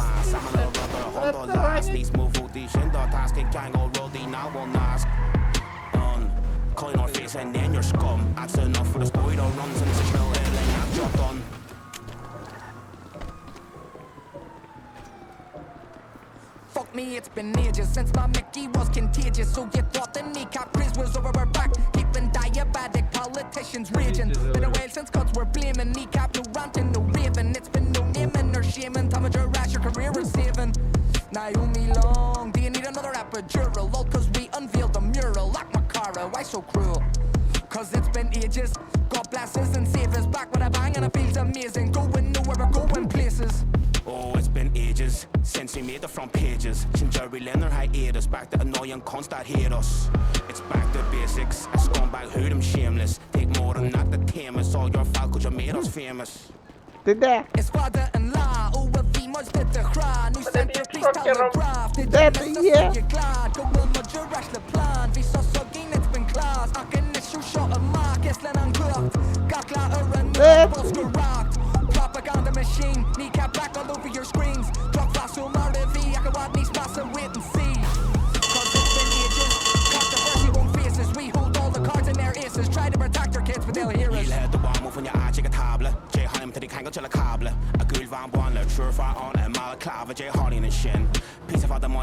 I'm a little brother, hold on last. These move all these in the task, it can roll the now on last. On, coin or face and then you're scum. That's enough for the story that runs and me, it's been ages since my Mickey was contagious. So you thought the kneecap quiz was over our back. Keeping diabetic politicians raging. Been a while since cuts were blaming kneecap, no ranting, no raving. It's been no naming or shaming. Time of your rash, your career is saving. Naomi Long, do you need another epidural? All cause we unveiled the mural. Like Makara, why so cruel? Cause it's been ages. God bless us and save us back with a bang and it feels amazing. Going nowhere, we're going places. Oh, it's been ages since we made the front pages. Since Jerry Leonard hiatus, back to annoying cons that hate us. It's back to basics. A scumbag who them shameless. Take more than that to tame us. All your fault 'cause you made us famous. Ти де? It's father-in-law, back on the machine. Kneecap back all over your screens. Drop flash RV I can wipe these pass and wait and see. The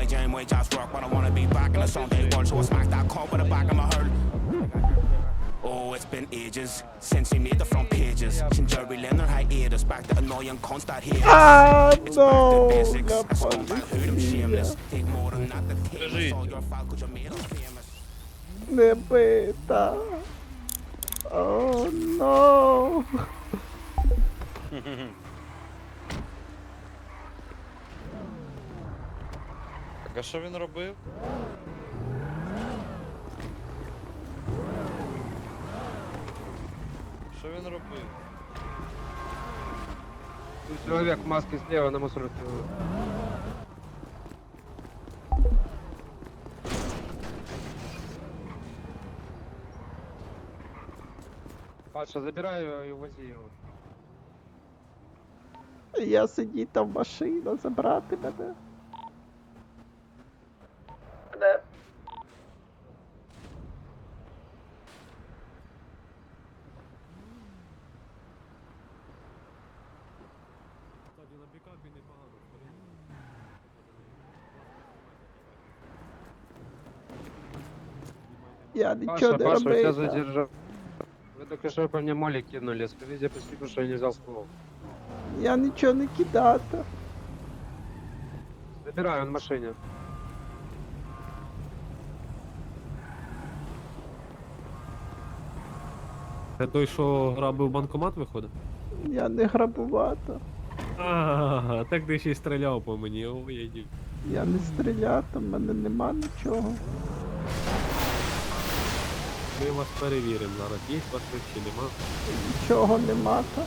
jam, just but I wanna be back in the so I smack that the back of my. Oh, it's been ages since you. 'Cause you made us famous. Не бита. О, но. Так, а що він робив? Що він робив? Человек в маске слева на мусорке. Паша, забирай его и увози его. Я сидіть там машина, забрати. Мене. Я нічого Паша, не Паша, у тебя робив. задержал. Вы только что по мне моли кинули. Скажите спасибо, что я не взял ствол. Я нічого не кидати. Забирай, он в машине. Це той, що грабив банкомат виходить? Я не грабувати. Ага, так ти ще й стріляв по мені, ой, я дів. Я не стріляти, в мене нема нічого. Ми вас перевіримо зараз. Є у вас чи нема? Нічого нема. Та.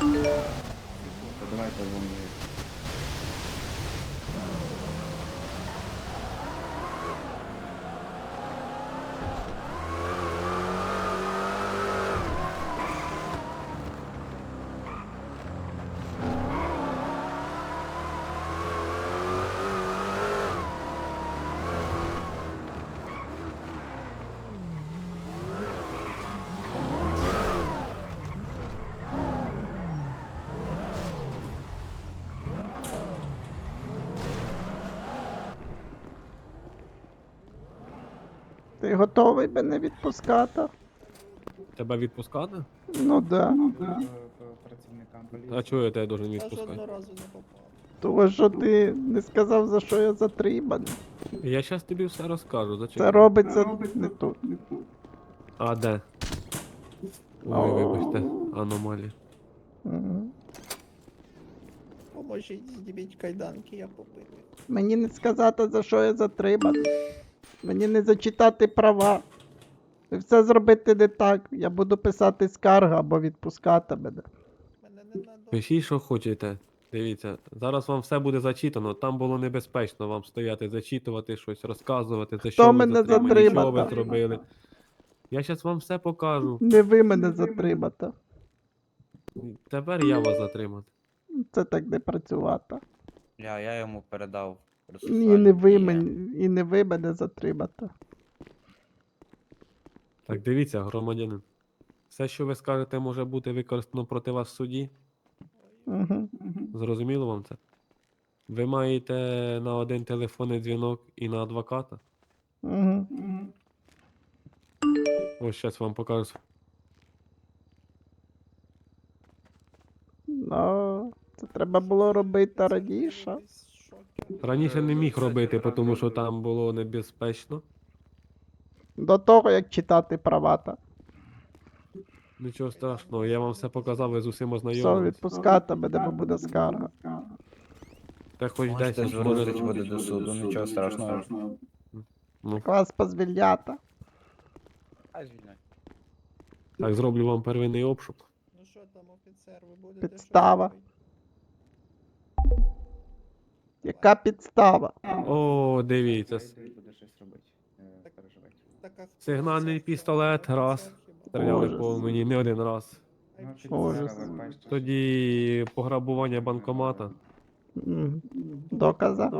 Ти готовий мене відпускати? Тебе відпускати? Ну да. А чого я тебе должен відпускати? Тому що ти не сказав, за що я затриманий. Я щас тобі все розкажу. Це Зачекай. робиться не тут. А де? О. Ой, вибачте. аномалії. Мгм. Поможіть зніміть кайданки, я попитую. Мені не сказати, за що я затриманий. Мені не зачитати права. І все зробити не так. Я буду писати скаргу або відпускати мене. Пишіть, що хочете. Дивіться, зараз вам все буде зачитано. Там було небезпечно вам стояти, зачитувати щось, розказувати, за що ви мене затримані, що ви зробили. Я зараз вам все покажу. Не ви мене затримати. Тепер я вас затримати. Це так не працювати. Я, я йому передав. І не ви і не ви мене затримати. Так, дивіться, громадянин. Все, що ви скажете, може бути використано проти вас в суді. Угу. Зрозуміло вам це? Ви маєте на один телефонний дзвінок і на адвоката. Угу. Ось зараз вам покажу. Ну, це треба було робити раніше. Раніше не міг робити, тому що там було небезпечно. До того, як читати права-то. Нічого страшного, я вам все показав, ви з усім Все, ознайомились. відпускати мене, бо буде скарга. Та хоч Можете 10 звернутися буде до суду, нічого страшного. Ну, Вас позвільняти. Хай звільняй. так, зроблю вам первинний обшук. Ну що там, офіцер, ви будете щось Підстава. робити? Яка підстава? О, дивіться. хто Сигнальний пістолет, раз. Стріляли Ужас. по мені не один раз. Ай, Ужас. Тоді пограбування банкомата. М, Доказа?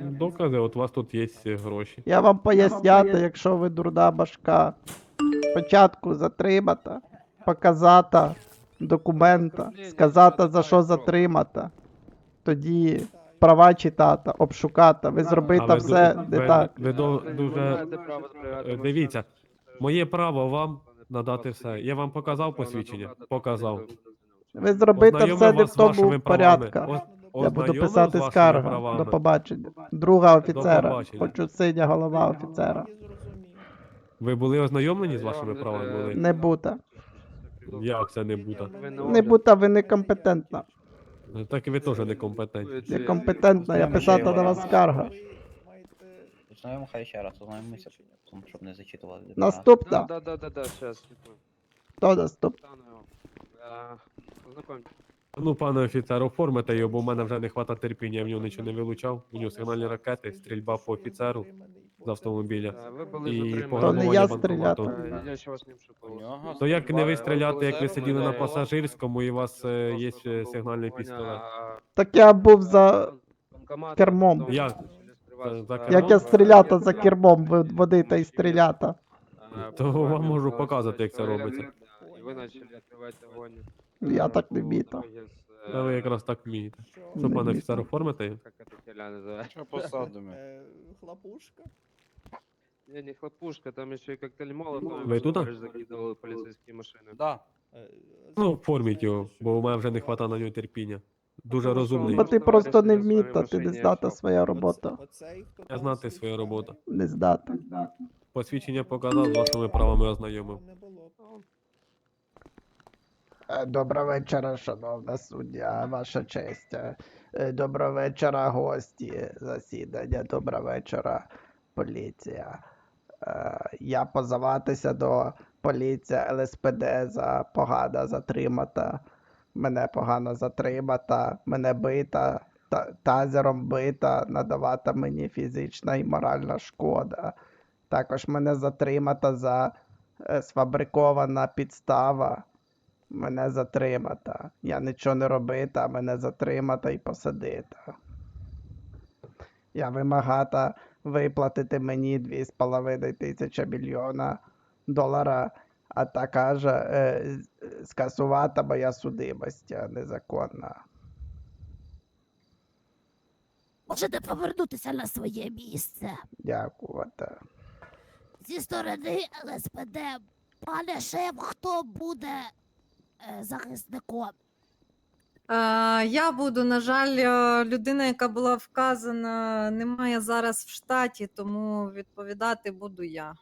Докази, от у вас тут є гроші. Я вам поясняти, якщо ви дурна башка. Спочатку затримати, показати документа, сказати за що затримати. Тоді права читати, обшукати. Ви зробите ви все ду- не ви- так. Ви до- дуже. е. Дивіться, моє право вам надати все. Я вам показав посвідчення? Показав. Ви зробите все не в тому порядку. Я буду писати скаргу. До побачення. Друга офіцера. побачення. Хочу синя голова офіцера. Ви були ознайомлені з вашими правами? е, Були? Не бути. Як це не буде? Ви не бути, ви некомпетентна. Ну, Так і ви теж некомпетентні. Некомпетентна, я писати на вас скарга. Ви хай ще раз, тому щоб не зачитували. Да, Наступна. да, да, да, да, сейчас. Хто наступна? Познакомьтесь. Ну, пане офіцер, оформите його, бо в мене вже не хватає терпіння, я в нього нічого не вилучав. У нього сигнальні ракети, стрільба по офіцеру з автомобіля. Ви були І затримані. То пограбування не я банкомату. стріляти. Е, Я ще вас не вшипав. нього То як не ви стріляти, як ви сиділи на пасажирському і у вас е, є е, сигнальний пістолет? Так я був за. кермом. Як? За- за кермом? Як я стріляти за кермом ви- водити і стріляти. То вам можу показати, як це робиться. І ви почали відкривати вогонь. Я так не вмію. то. Та ви якраз так вмієте. Що? Пане офіцер, оформите? Що посадимо? Е, Хлопушка. Не, не хлопушка, там еще и коктейль молотов. Вы тут, а? закидывал полицейские машины. Да. Е, Ну, оформіть його, бо у мене вже не вистачає на нього терпіння. Дуже розумний. Бо ти просто не вміта, ти не здата своя робота. Оцей, хто Я там знати свою слухає, роботу. Не здата. Посвідчення показав, з вашими правами ознайомив. не було. Е, Доброго вечора, шановна суддя, ваша честь. Е, Доброго вечора, гості засідання. Доброго вечора, поліція. Е, Я позиватися до поліції ЛСПД за погано затримата. Мене погано затримата, мене бита, та- тазером бита, надавата мені фізична і моральна шкода. Також мене затримата за е, сфабрикована підстава. Мене затримата. Я нічого не робита, мене затримата і посадита. Я вимагата виплатити мені 2,5 тисячі мільйона долара, а також е, скасувати моя судимость незаконна. Можете повернутися на своє місце. Дякувати. Зі сторони ЛСПД, пане шеф, хто буде е, захисником? Е, Я буду, на жаль, е, людина, яка була вказана, немає зараз в штаті, тому відповідати буду я.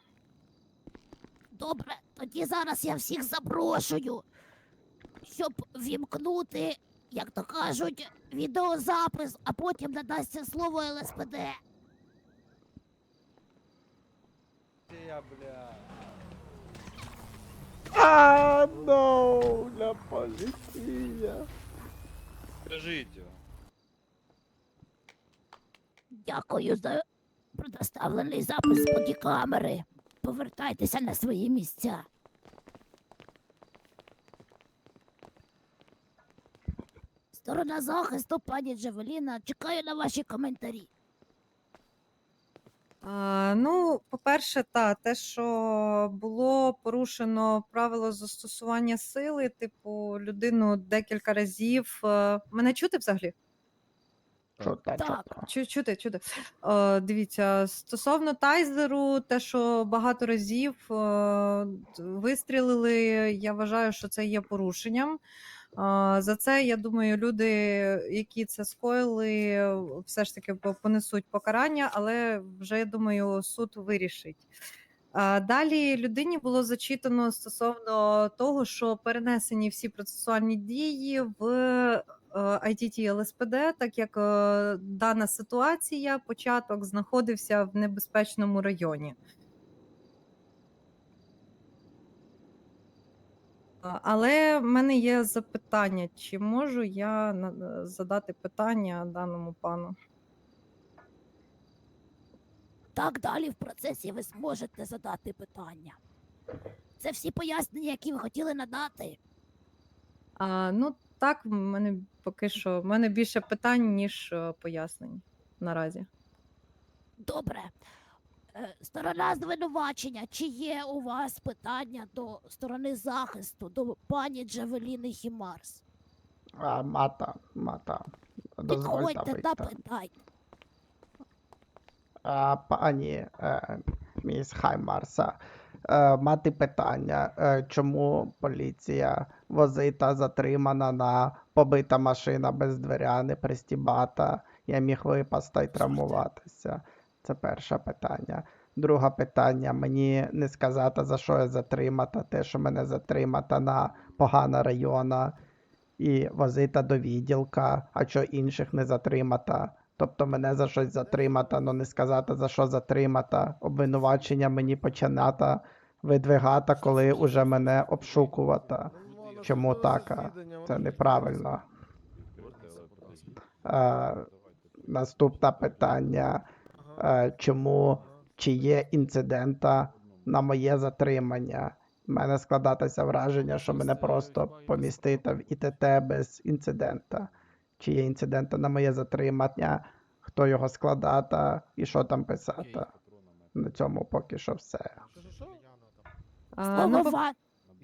Добре, Тоді зараз я всіх запрошую, щоб вімкнути, як то кажуть, відеозапис, а потім надасться слово ЛСПД. Я, бля. А, no, la поліція. Скажіть. Дякую за предоставлений запис бодікамери. Повертайтеся на свої місця. Сторона захисту, пані Джавеліна, чекаю на ваші коментарі. А, ну, по-перше, та, те, що було порушено правило застосування сили, типу, людину декілька разів. е, Мене чути взагалі? Чути, Так. чути. Чути, чути. Е, дивіться, стосовно тайзеру, те, що багато разів е, вистрілили, я вважаю, що це є порушенням. Е, за це, я думаю, люди, які це скоїли, все ж таки понесуть покарання, але вже я думаю, суд вирішить. Далі людині було зачитано стосовно того, що перенесені всі процесуальні дії в е, ITT ЛСПД, так як е, дана ситуація, початок знаходився в небезпечному районі. Але в мене є запитання: чи можу я задати питання даному пану? Так далі в процесі ви зможете задати питання. Це всі пояснення, які ви хотіли надати. А, ну так, в мене поки що в мене більше питань, ніж е, пояснень наразі. Добре. Е, Сторона звинувачення. Чи є у вас питання до сторони захисту, до пані Джавеліни Хімарс? А, мата, мата. Дозвольте Підходьте та вийти. питайте. А, пані е, міс Хаймарса, е, мати питання, е, чому поліція возита затримана на побита машина без дверя, не пристібата, я міг випасти й травмуватися. Це перше питання. Друге питання, мені не сказати, за що я затримата, те, що мене затримата на погана района і возита до відділка, а що інших не затримата. Тобто мене за щось затримата, але не сказати за що затримата. Обвинувачення мені почината видвигати, коли уже мене обшукувата. Чому така? Це неправильно. Е, наступне питання. Е, чому чи є інцидента на моє затримання? У мене складатися враження, що мене просто помістити в ІТТ без інцидента. Чи є інцидента на моє затримання, хто його складата і що там писати. На цьому поки що все. А, ну,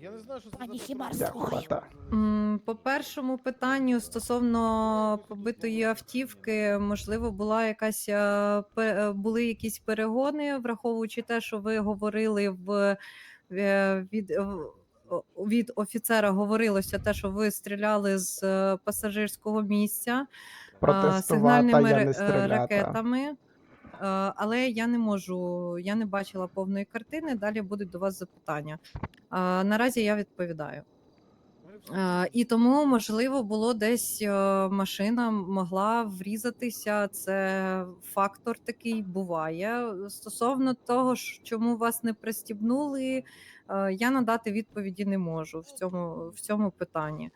Я не знаю, що це пані за слухаю. М, По першому питанню стосовно побитої автівки, можливо, була якась е, пе- е, були якісь перегони, враховуючи те, що ви говорили в е, від, в- о- від офіцера говорилося те, що ви стріляли з е, пасажирського місця а, Протестувати сигнальними я не е, стріляти. ракетами. Е, Але я не можу, я не бачила повної картини. Далі будуть до вас запитання. Наразі я відповідаю. Е, І тому, можливо, було десь е, машина могла врізатися. Це фактор такий буває. Стосовно того, чому вас не пристібнули, е, я надати відповіді не можу в цьому, в цьому питанні.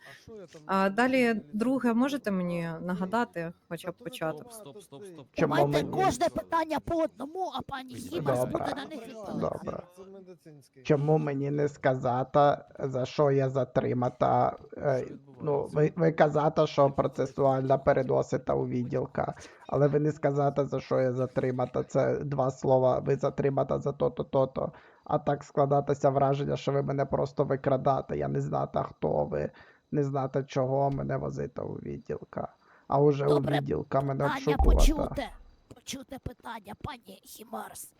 А далі, друге, можете мені нагадати, хоча б початок? Стоп, стоп, стоп. Чому Давайте мені- кожне питання по одному, а пані Хімарс Добре. буде на них відповідати. Добре. Медицинський. Чому мені не сказати, за що я затримата? Е, Ну, ви, ви казати, що процесуальна переносита у відділка, але ви не сказати, за що я затримата. Це два слова. Ви затримата за то-то, то-то. А так складатися враження, що ви мене просто викрадате. Я не знати, хто ви, не знати, чого мене возити у відділка. А уже у відділка мене Питання обшукувати. почуте. Почуте питання, пані Хімарс.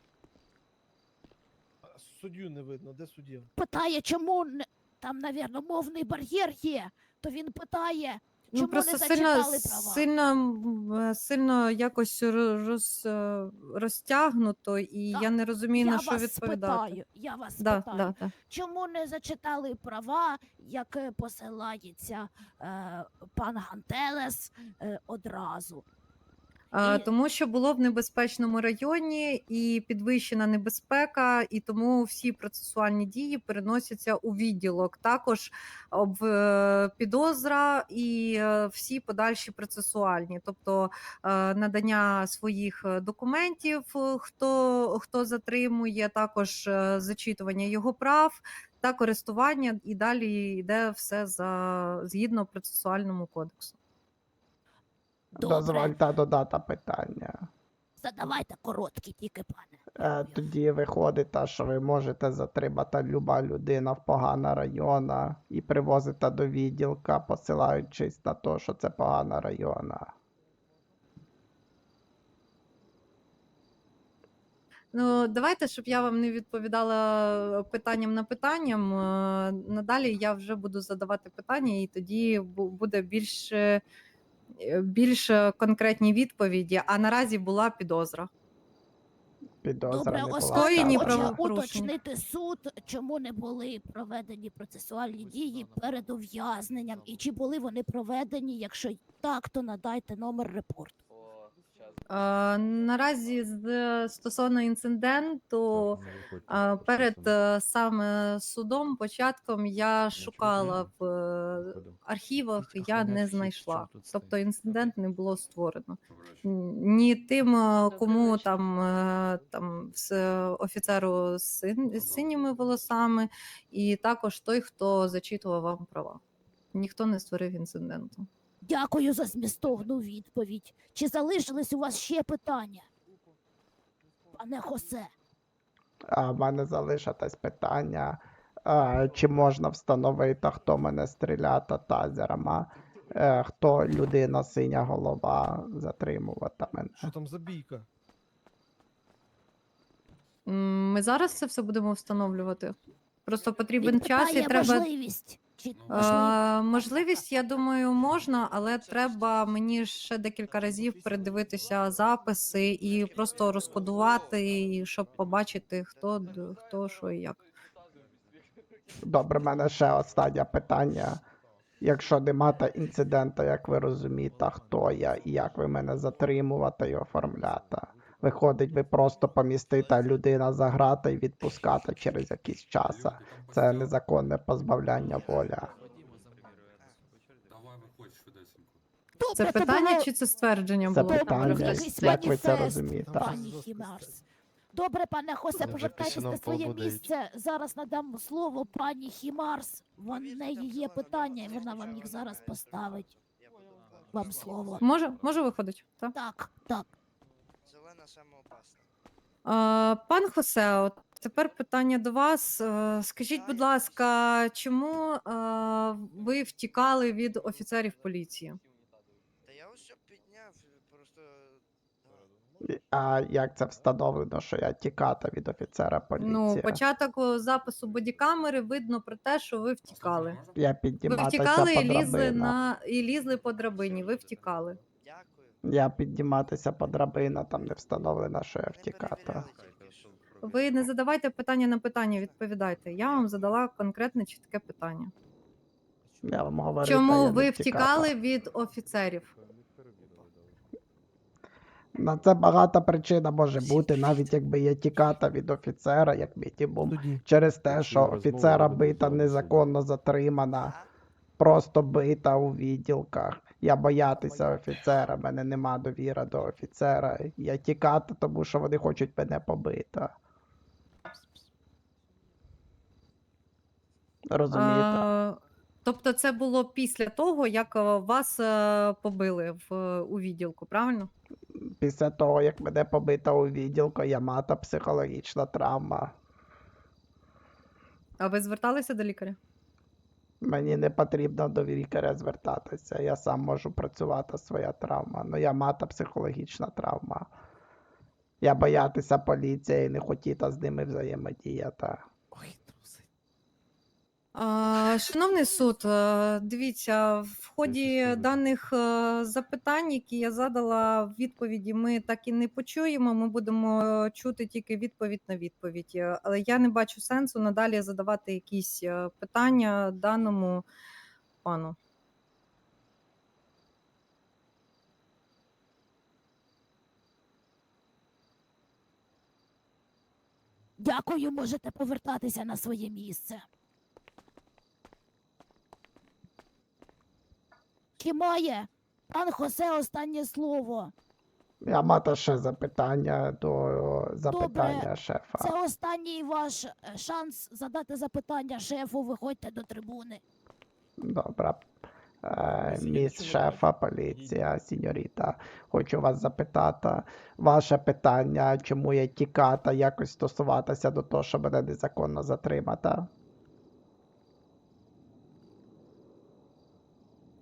Суддю не видно, де суддя? Питає, чому не- там, навірно, мовний бар'єр є. То він питає, Ну, Чому просто не сильно, зачитали права? сильно, м, е, сильно якось ро- роз, е, розтягнуто, і Так, я не розумію, я на що вас відповідати. питаю, я вас Да, питаю. да, да. Чому не зачитали права, як посилається е, пан Гантелес е, одразу? І- Тому що було в небезпечному районі і підвищена небезпека, і тому всі процесуальні дії переносяться у відділок. Також об е, підозра і е, всі подальші процесуальні, тобто е, надання своїх е, документів, е, хто, хто затримує, також е, зачитування його прав. Та користування і далі йде все за згідно процесуальному кодексу. Добре, Дозвольте додати питання. задавайте короткі тільки, пане. Е, Тоді виходить, те, що ви можете затримати люба людина в погана района і привозите до відділка, посилаючись на те, що це погана района. Ну, давайте, щоб я вам не відповідала питанням на питанням. е, Надалі я вже буду задавати питання, і тоді буде більш, е, більш конкретні відповіді. А наразі була підозра. Підозра Добре, не була Скоєні вказана. хоче правопорушення. уточнити суд, чому не були проведені процесуальні дії перед ув'язненням, і чи були вони проведені? Якщо так, то надайте номер репорту. Е, Наразі з- стосовно інциденту, е, перед е, саме судом, початком я шукала в е, архівах, я не знайшла. Тобто інцидент не було створено. Ні тим, е, кому там, е, там з офіцеру з син- з синіми волосами, і також той, хто зачитував вам права. Ніхто не створив інциденту. Дякую за змістовну відповідь. Чи залишились у вас ще питання? Пане Хосе, А в мене залишилось питання, а, чи можна встановити, хто мене стріляти тазерами, е, хто людина синя голова затримувати мене. Що там за бійка? М, Ми зараз це все будемо встановлювати. Просто потрібен час і питає треба. можливість. Чи можливо? Е, можливість, я думаю, можна, але треба мені ще декілька разів передивитися записи і просто розкодувати, і щоб побачити, хто, хто що і як. Добре, в мене ще останнє питання. Якщо нема та інцидента, як ви розумієте, хто я і як ви мене затримувати і оформляти. Виходить, ви просто помістите людина за грати і відпускати через якийсь час. Це незаконне позбавляння воля. Це питання чи це ствердження Це було? питання, як ви це розумієте. Добре, пане Хосе, повертайтесь на своє місце. Зараз надам слово пані Хімарс. В неї є питання, і вона вам їх зараз поставить. Вам слово. Може, може виходить? Так. Так, так. Саме опасна. Пан Хосе, от тепер питання до вас. Е, Скажіть, будь ласка, чому е, ви втікали від офіцерів поліції? Та я ось підняв, просто. А як це встановлено, що я тікати від офіцера поліції? Ну, початок запису бодікамери видно про те, що ви втікали. Я Ви підніматися втікали по і лізли на і лізли по драбині. Ви втікали. Я підніматися по драбинах, там не встановлено, що я втікати. Ви не задавайте питання на питання, відповідайте. Я вам задала конкретне чітке питання. Я вам говорю, Чому я ви не втікали від офіцерів? На це багата причина може бути, навіть якби я тікати від офіцера, як мінімум, Тоді. через те, що офіцера бита незаконно затримана, просто бита у відділках. Я боятися офіцера, в мене нема довіри до офіцера. Я тікати, тому що вони хочуть мене побити. Розумієте? А, тобто, це було після того, як е, вас е, побили в, у відділку, правильно? Після того, як мене побита у відділку, я мата психологічна травма. А ви зверталися до лікаря? Мені не потрібно до лікаря звертатися. Я сам можу працювати своя травма. Ну я мата психологічна травма. Я боятися поліції і не хотіти з ними взаємодіяти. Шановний суд, е, дивіться, в ході даних е, запитань, які я задала в відповіді, ми так і не почуємо. Ми будемо е, чути тільки відповідь на відповідь. Але я не бачу сенсу надалі задавати якісь питання даному пану. Дякую, можете повертатися на своє місце. Чи має пан Хосе останнє слово? Я мати ще запитання до запитання Добре, шефа. Це останній ваш е, шанс задати запитання шефу. Виходьте до трибуни. Добре. Е, Міс шефа поліція, сіньоріта, хочу вас запитати. Ваше питання, чому я тікати, якось стосуватися до того, що мене незаконно затримати?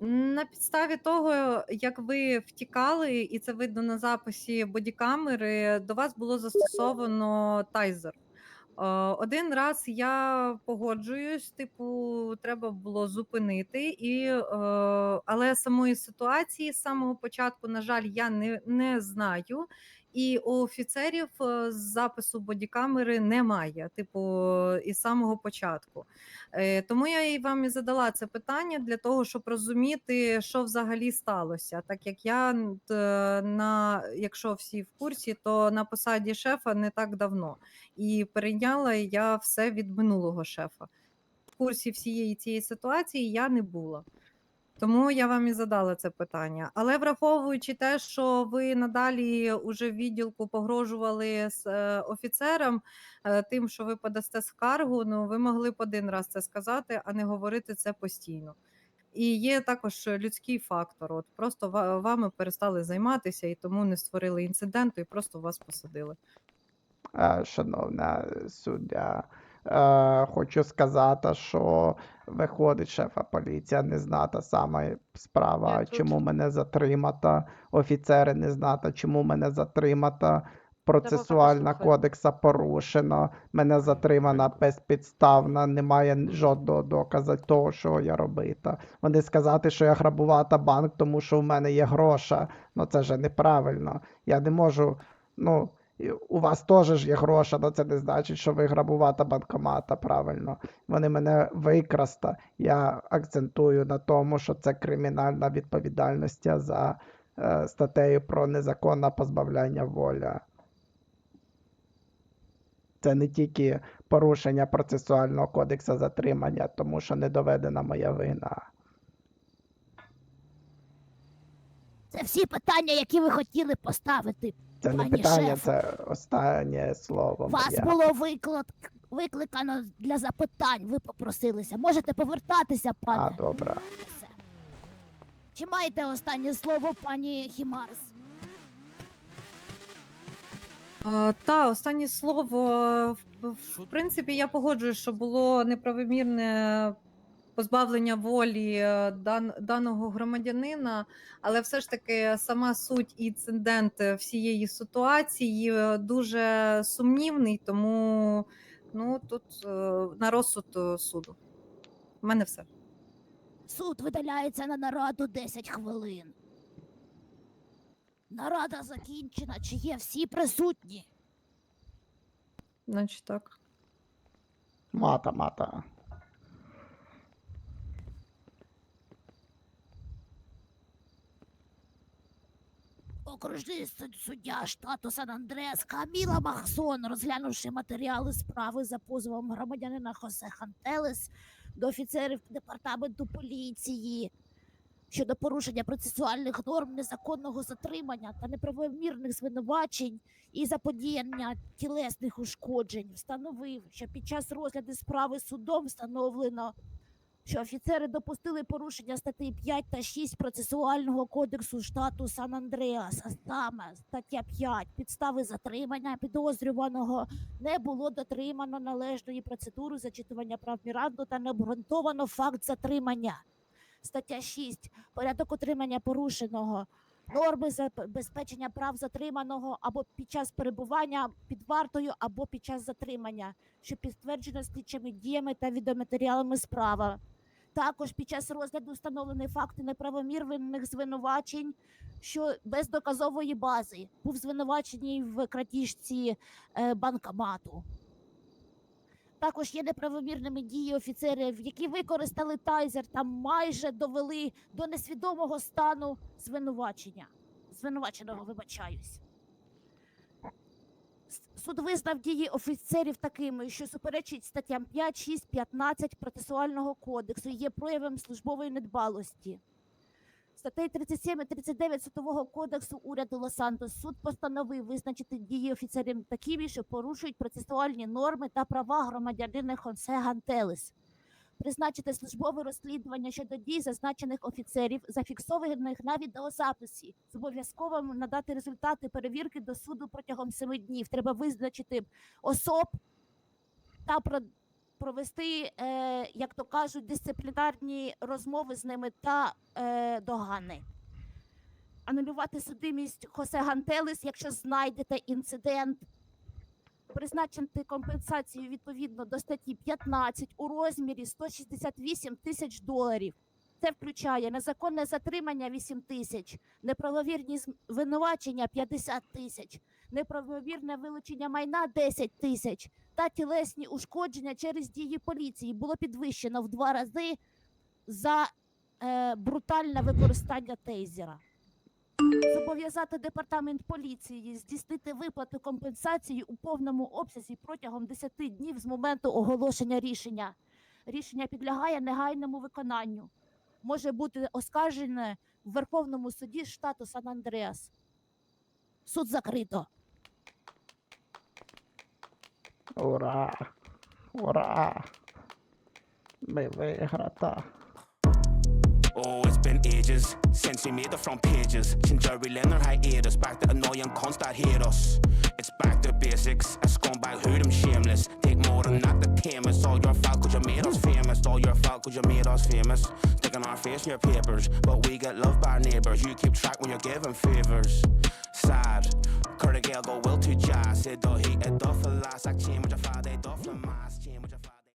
На підставі того, як ви втікали, і це видно на записі бодікамери, до вас було застосовано тайзер. Е, Один раз я погоджуюсь, типу, треба було зупинити, і, е, але самої ситуації з самого початку, на жаль, я не, не знаю. І у офіцерів е, запису бодікамери немає, типу, із самого початку. Е, Тому я і вам і задала це питання для того, щоб розуміти, що взагалі сталося. Так як я на, якщо всі в курсі, то на посаді шефа не так давно. І перейняла я все від минулого шефа. В курсі всієї цієї ситуації я не була. Тому я вам і задала це питання. Але враховуючи те, що ви надалі уже в відділку погрожували з е, офіцерам, е, тим, що ви подасте скаргу, ну ви могли б один раз це сказати, а не говорити це постійно. І є також людський фактор. От просто вами перестали займатися і тому не створили інциденту, і просто вас посадили. Шановна суддя, е, хочу сказати, що виходить шефа поліція не знати саме справа, Я тут. чому мене затримата, офіцери не знати, чому мене затримата. Процесуальна кодекса порушено, мене затримана безпідставно, немає жодного доказу того, що я робити. Вони сказати, що я грабувата банк, тому що в мене є гроша. Ну це ж неправильно. Я не можу, ну, у вас теж є гроші, але це не значить, що ви грабувата банкомата, правильно. Вони мене викраста. Я акцентую на тому, що це кримінальна відповідальність за е, статтею про незаконне позбавляння волі. Це не тільки порушення процесуального кодексу затримання, тому що не доведена моя вина. Це всі питання, які ви хотіли поставити. Це не Пані питання, шеф. це останнє слово. Вас моє. було виклик... викликано для запитань. Ви попросилися. Можете повертатися, А, пане. добре. Все. Чи маєте останнє слово, пані Хімарс? Е, Та останнє слово. В, в принципі, я погоджуюсь, що було неправомірне позбавлення волі е, дан, даного громадянина, але все ж таки сама суть і інцидент е, всієї ситуації е, дуже сумнівний, тому ну тут на розсуд суду. У мене все. Суд видаляється на нараду 10 хвилин. Нарада закінчена. Чи є всі присутні? Значить так. Мата, мата. Окружний суддя штату Сан-Андреас Каміла Махсон, розглянувши матеріали справи за позовом громадянина Хосе Хантелес до офіцерів департаменту поліції щодо порушення процесуальних норм незаконного затримання та неправомірних звинувачень і заподіяння тілесних ушкоджень, встановив, що під час розгляду справи судом встановлено що офіцери допустили порушення статей 5 та 6 процесуального кодексу штату Сан-Андреас, а саме стаття 5 підстави затримання підозрюваного не було дотримано належної процедури зачитування прав Міранду та не обґрунтовано факт затримання. Стаття 6. Порядок отримання порушеного норми забезпечення прав затриманого або під час перебування під вартою, або під час затримання, що підтверджено слідчими діями та відеоматеріалами справи. Також під час розгляду встановлені факти неправомірних звинувачень, що без доказової бази був звинувачений в крадіжці е, банкомату. Також є неправомірними дії офіцерів, які використали тайзер та майже довели до несвідомого стану звинувачення. Звинуваченого, вибачаюсь. Суд визнав дії офіцерів такими, що суперечить статтям 5, 6, 15 процесуального кодексу і є проявом службової недбалості. Статтею 37 і 39 Судового кодексу уряду Лос-Сантос суд постановив визначити дії офіцерів такими, що порушують процесуальні норми та права громадянина Хонсе Гантелес. Призначити службове розслідування щодо дій зазначених офіцерів, зафіксованих на відеозаписі, з обов'язковим надати результати перевірки до суду протягом семи днів. Треба визначити особ та про провести, е, як то кажуть, дисциплінарні розмови з ними та е, догани. Анулювати судимість Хосе Гантелес, якщо знайдете інцидент, призначити компенсацію відповідно до статті 15 у розмірі 168 тисяч доларів. Це включає незаконне затримання 8 тисяч, неправовірні звинувачення 50 тисяч, неправомірне вилучення майна 10 тисяч та тілесні ушкодження через дії поліції було підвищено в два рази за е, брутальне використання тейзера. Зобов'язати департамент поліції здійснити виплату компенсації у повному обсязі протягом 10 днів з моменту оголошення рішення. Рішення підлягає негайному виконанню. Може бути оскаржене в Верховному суді штату Сан-Андреас. Суд закрито. Ура! Ура! Ми виграта. Since we made the front pages. Since Jerry Leonard hiatus, back to annoying cons that hate us. It's back to basics, a scumbag who them shameless. Take more than that to tame us. All your fault cause you made us famous. All your fault cause you made us famous. Sticking our face in your papers, but we get loved by our neighbours. You keep track when you're giving favours. Sad. Kurt Gale go will to jazz. It do heat, it do for last. Like chain with your father, it do for mass. Chain with father.